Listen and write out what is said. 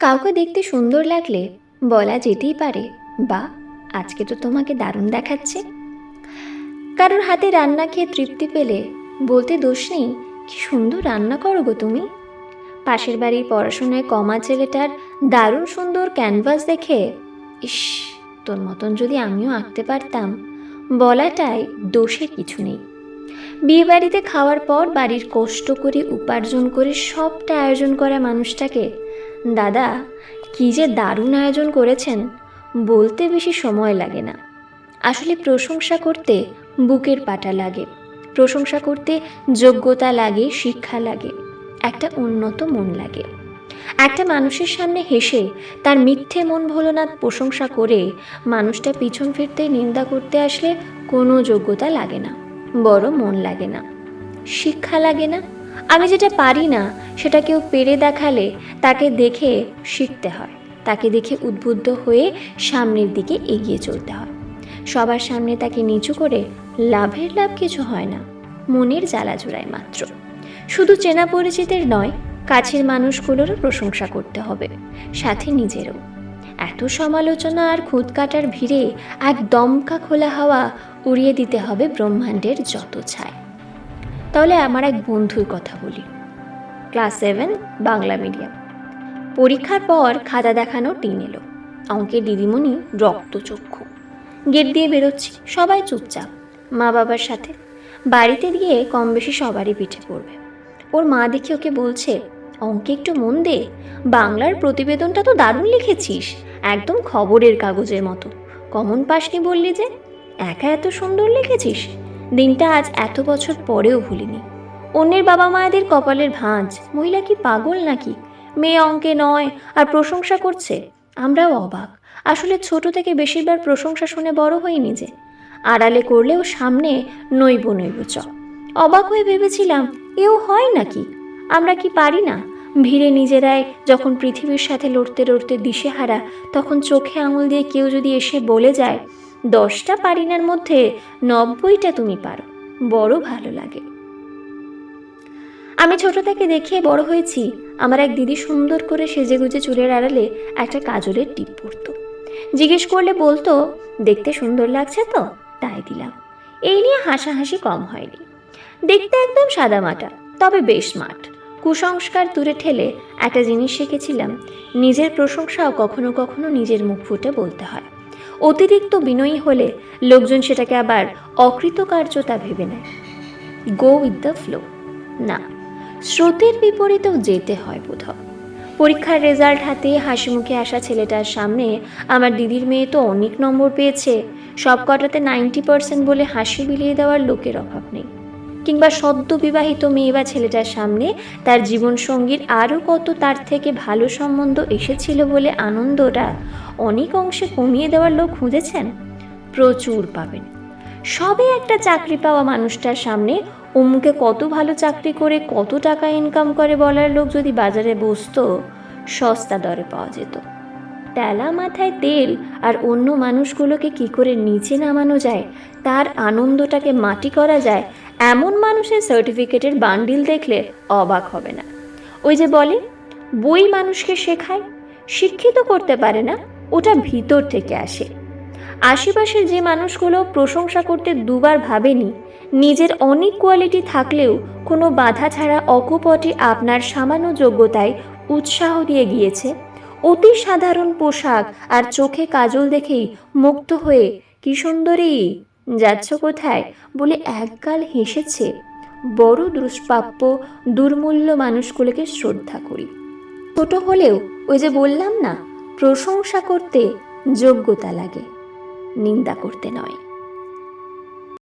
কাউকে দেখতে সুন্দর লাগলে বলা যেতেই পারে, বা, আজকে তো তোমাকে দারুণ দেখাচ্ছে। কারোর হাতে রান্না খেয়ে তৃপ্তি পেলে বলতে দোষ নেই, কি সুন্দর রান্না করো গো তুমি। পাশের বাড়ির পড়াশোনায় কমা ছেলেটার দারুণ সুন্দর ক্যানভাস দেখে, ইস, তোর মতন যদি আমিও আঁকতে পারতাম, বলাটাই দোষের কিছু নেই। বিয়ে বাড়িতে খাওয়ার পর বাড়ির কষ্ট করে উপার্জন করে সবটা আয়োজন করা মানুষটাকে দাদা, কি যে দারুণ আয়োজন করেছেন, বলতে বেশি সময় লাগে না। আসলে প্রশংসা করতে বুকের পাটা লাগে, প্রশংসা করতে যোগ্যতা লাগে, শিক্ষা লাগে, একটা উন্নত মন লাগে। একটা মানুষের সামনে হেসে তার মিথ্যে মন ভোলনাথ প্রশংসা করে মানুষটা পিছন ফিরতে নিন্দা করতে আসলে কোনো যোগ্যতা লাগে না বড় মন লাগে না। শিক্ষা লাগে না? আমি যেটা পারি না সেটা কেউ পেরে দেখালে তাকে দেখে শিখতে হয়। তাকে দেখে উদ্বুদ্ধ হয়ে সামনের দিকে এগিয়ে চলতে হয়। সবার সামনে তাকে নিচু করে লাভের লাভ কিছু হয় না, মনের জ্বালা জোড়ায় মাত্র। শুধু চেনা পরিচিতের নয়, কাছের মানুষগুলোরও প্রশংসা করতে হবে, সাথে নিজেরও। এত সমালোচনা আর খুঁত কাটার ভিড়ে এক দমকা খোলা হাওয়া উড়িয়ে দিতে হবে ব্রহ্মাণ্ডের যত ছায় তাহলে আমার এক বন্ধুর কথা বলি। Class seven, Bangla medium. পরীক্ষার পর খাতা দেখানো টিন এলো। অঙ্কের দিদিমণি রক্তচক্ষু গেট দিয়ে বেরোচ্ছি, সবাই চুপচাপ। মা বাবার সাথে। বাড়িতে গিয়ে কম বেশি সবারই পিঠে পড়বে। ওর মা দেখে ওকে বলছে, অঙ্কে একটু মন দে। বাংলার প্রতিবেদনটা তো দারুণ লিখেছিস। একদম খবরের কাগজের মতো। কমন পাসনি বললি যে, একা এত সুন্দর লিখেছিস? দিনটা আজ এত বছর পরেও ভুলিনি। অন্যের বাবা মায়েদের কপালের ভাঁজ। মহিলা কি পাগল নাকি? মেয়ে অঙ্কে নয় আর প্রশংসা করছে। আমরাও অবাক। আসলে ছোট থেকে বেশিরভাগ প্রশংসা শুনে বড় হইনি যে। আড়ালে করলেও সামনে নইব নইব চ। অবাক হয়ে ভেবেছিলাম, এও হয় নাকি? আমরা কি পারি না? ভিড়ে নিজেরাই যখন পৃথিবীর সাথে লড়তে লড়তে দিশেহারা, তখন চোখে আঙুল দিয়ে কেউ যদি এসে বলে যায়, দশটা পারিনার মধ্যে নব্বইটা তুমি পারো। বড় ভালো লাগে। আমি ছোট থেকে দেখে বড় হয়েছি। আমার এক দিদি সুন্দর করে সেজে গুজে চুলের আড়ালে একটা কাজলের টিপ পরতো। জিজ্ঞেস করলে বলতো, দেখতে সুন্দর লাগছে তো? তাই দিলাম। এই নিয়ে হাসাহাসি কম হয়নি। দেখতে একদম সাদামাটা তবে বেশ মাঠ কুসংস্কার দূরে ঠেলে একটা জিনিস শিখেছিলাম, নিজের প্রশংসাও কখনো কখনো নিজের মুখ ফুটে বলতে হয়। অতিরিক্ত বিনয়ী হলে লোকজন সেটাকে আবার অকৃতকার্যতা ভেবে নেয়। গো উইথ দ্য ফ্লো না। স্রোতের বিপরীতেও যেতে হয় বোধহয়। পরীক্ষার রেজাল্ট হাতে, হাসি মুখে আসা ছেলেটার সামনে আমার দিদির মেয়ে তো অনেক নম্বর পেয়েছে। সব কটাতে নাইনটি পার্সেন্ট বলে হাসি বিলিয়ে দেওয়ার লোকের অভাব নেই। কিংবা সদ্য বিবাহিত মেয়ে বা ছেলেটার সামনে তার জীবনসঙ্গীর আরও কত তার থেকে ভালো সম্বন্ধ এসেছিল বলে আনন্দটা অনেক অংশে কমিয়ে দেওয়ার লোক খুঁজেছেন? প্রচুর পাবেন। সবে একটা চাকরি পাওয়া মানুষটার সামনে অমুকে কত ভালো চাকরি করে, কত টাকা ইনকাম করে বলার লোক যদি বাজারে বসতো, সস্তা দরে পাওয়া যেত। তেলা মাথায় তেল আর অন্য মানুষগুলোকে কি করে নিচে নামানো যায়, তার আনন্দটাকে মাটি করা যায়, এমন মানুষের সার্টিফিকেটের বান্ডিল দেখলে অবাক হবে না। ওই যে বলে, বই মানুষকে শেখায়, শিক্ষিত করতে পারে না, ওটা ভিতর থেকে আসে। আশেপাশের যে মানুষগুলো প্রশংসা করতে দুবার ভাবেনি, নিজের অনেক কোয়ালিটি থাকলেও কোনো বাধা ছাড়া অকপটে আপনার সামান্য যোগ্যতায় উৎসাহ দিয়ে গিয়েছে। অতি সাধারণ পোশাক আর চোখে কাজল দেখেই মুক্ত হয়ে, কি সুন্দরী, যাচ্ছ কোথায়? বলে একগাল হেসেছে বড় দুষ্প্রাপ্য, দুর্মূল্য মানুষগুলোকে শ্রদ্ধা করি। ছোট হলেও ওই যে বললাম না, প্রশংসা করতে যোগ্যতা লাগে। নিন্দা করতে নয়।